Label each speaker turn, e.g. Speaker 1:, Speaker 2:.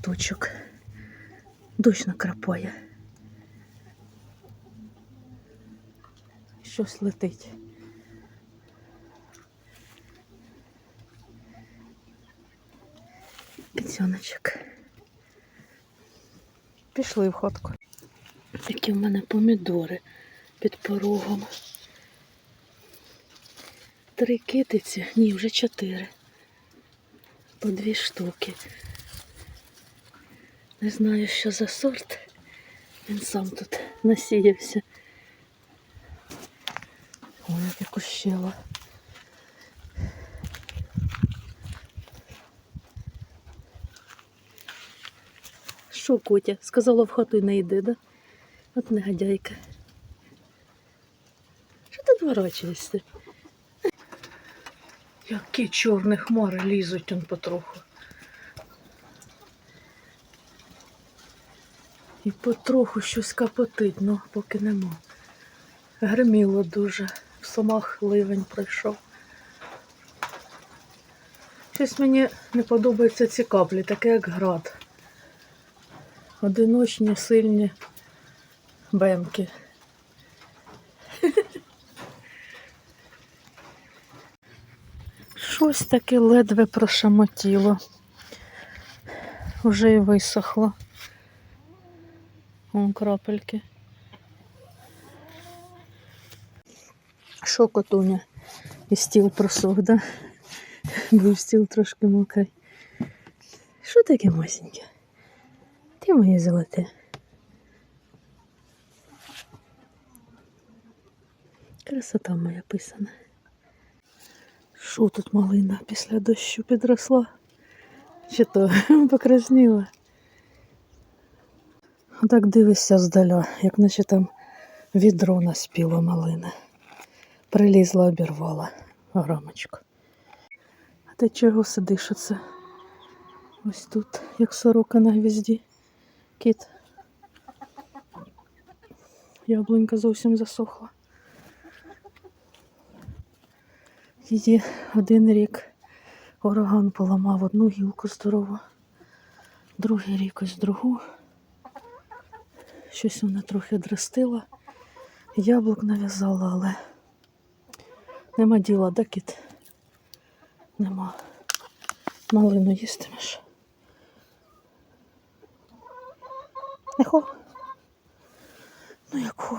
Speaker 1: тучок. Дощ накрапає. Щось летить. Піцьоночок. Пішли в ходку. Такі в мене помідори під порогом. Три китиці, ні, вже чотири. По дві штуки. Не знаю, що за сорт. Він сам тут насіявся. Ой, яке кущело. Що, Котя? Сказала в хату й не йди, да? От негодяйка. Що ти дворачуєшся? Які чорні хмари лізуть он потроху. І потроху щось капотить, ну поки нема. Гриміло дуже. В сумах ливень пройшов. Щось мені не подобаються ці каплі, таке як град. Одиночні, сильні бемки. Щось таке ледве прошамотіло. Уже і висохло. Вон крапельки. Що котуня? І стіл просох, да? Був стіл трошки мокрий. Що таке масеньке? Ти моє золоте. Красота моя писана. Що тут малина після дощу підросла? Чи то покрасніла? Так дивишся здаля, як наче там відро наспіло малини. Прилізла, обірвала рамочку. А ти чого сидиш оце? Ось тут, як сорока на гвізді. Кіт. Яблунька зовсім засохла. Її один рік ураган поламав одну гілку здорову, другий рік ось другу. Щось вона трохи дрестила. яблук нав'язала, але нема діла, да, кіт? Нема. Малину їстимеш. Ехо? Ну як хо?